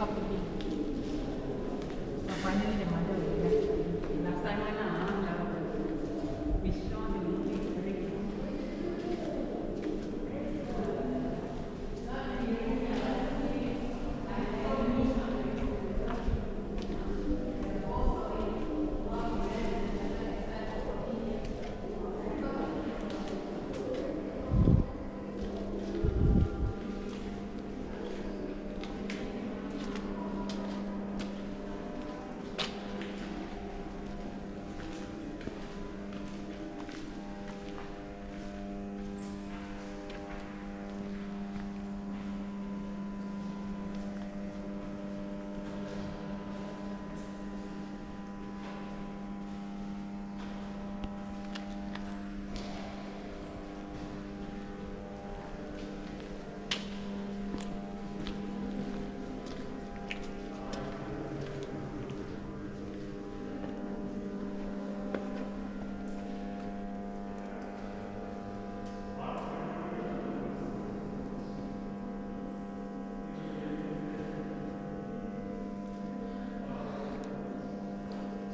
company.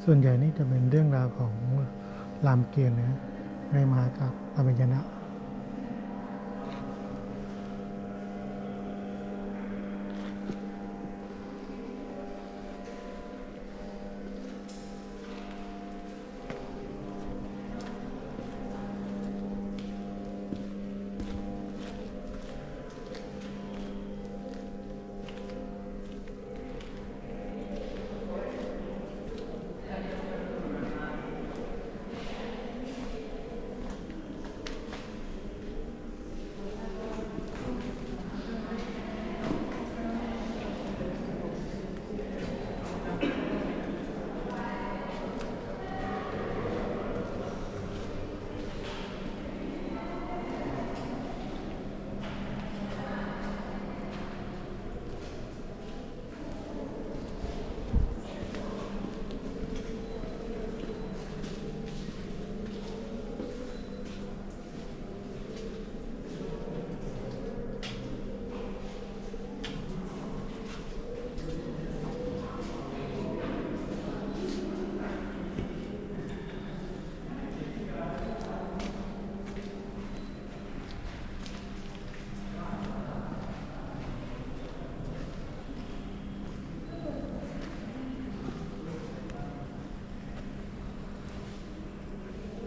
ส่วนใหญ่นี่จะเป็นเรื่องราวของรามเกียรติ์นะในมหากาพย์อภิญญนะ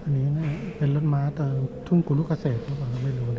อันนี้เป็นรถม้าตอนทุ่งกุลุกเกษตรหรือเปล่าไม่รู้นะ